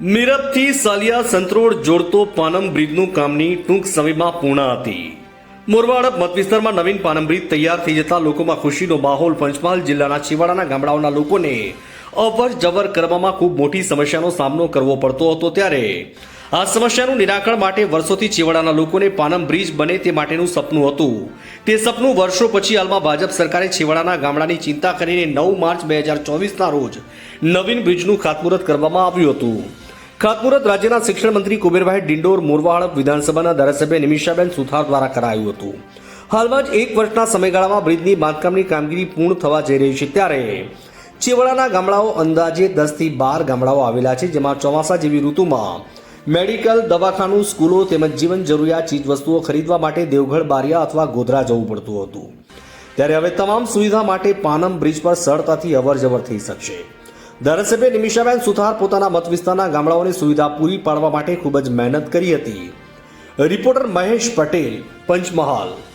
મીરબથી સાલિયા સંતરોડ જોડતો પાનમ બ્રિજનું કામની ટૂંક સમયમાં પૂર્ણ હતી મોરવાડ મતવિસ્તારમાં નવીન પાનમ બ્રિજ તૈયાર થઈ જતા લોકોમાં ખુશીનો માહોલ. પંચમહાલ જિલ્લાના છેવાડાના ગામડાઓના લોકોને અવર જવર કરવામાં ખૂબ મોટી સમસ્યાનો સામનો કરવો પડતો હતો ત્યારે. આ સમસ્યાનું નિરાકરણ માટે વર્ષોથી છેવાડાના લોકોને પાનમ બ્રિજ બને તે માટેનું સપનું હતું. તે સપનું વર્ષો પછી હાલમાં ભાજપ સરકારે છેવાડાના ગામડાની ચિંતા કરીને નવ માર્ચ બે હજાર ચોવીસના રોજ નવીન બ્રિજનું ખાતમુહૂર્ત કરવામાં આવ્યું હતું. ખાતમુહૂર્ત રાજ્યના શિક્ષણ મંત્રી કુબેરભાઈ ડિંડોર મોરવાડ વિધાનસભાના ધારાસભ્ય નિમિષાબેન સુથાર દ્વારા કરાયું હતું. હાલમાં જ એક વર્ષના સમયગાળામાં બ્રિજની બાંધકામની કામગીરી પૂર્ણ થવા જઈ રહી છે ત્યારે ચેવડાના ગામડાઓ અંદાજે દસથી બાર ગામડાઓ આવેલા છે, જેમાં ચોમાસા જેવી ઋતુમાં મેડિકલ, દવાખાનું, સ્કૂલો તેમજ જીવન જરૂરિયાત ચીજવસ્તુઓ ખરીદવા માટે દેવગઢ બારિયા અથવા ગોધરા જવું પડતું હતું. ત્યારે હવે તમામ સુવિધા માટે પાનમ બ્રિજ પર સરળતાથી અવરજવર થઈ શકશે. ધારાસભ્ય નિમિષાબેન સુથાર પોતાના મત વિસ્તારના ગામડાઓને સુવિધા પૂરી પાડવા માટે ખૂબ જ મહેનત કરી હતી. રિપોર્ટર મહેશ પટેલ, પંચમહાલ.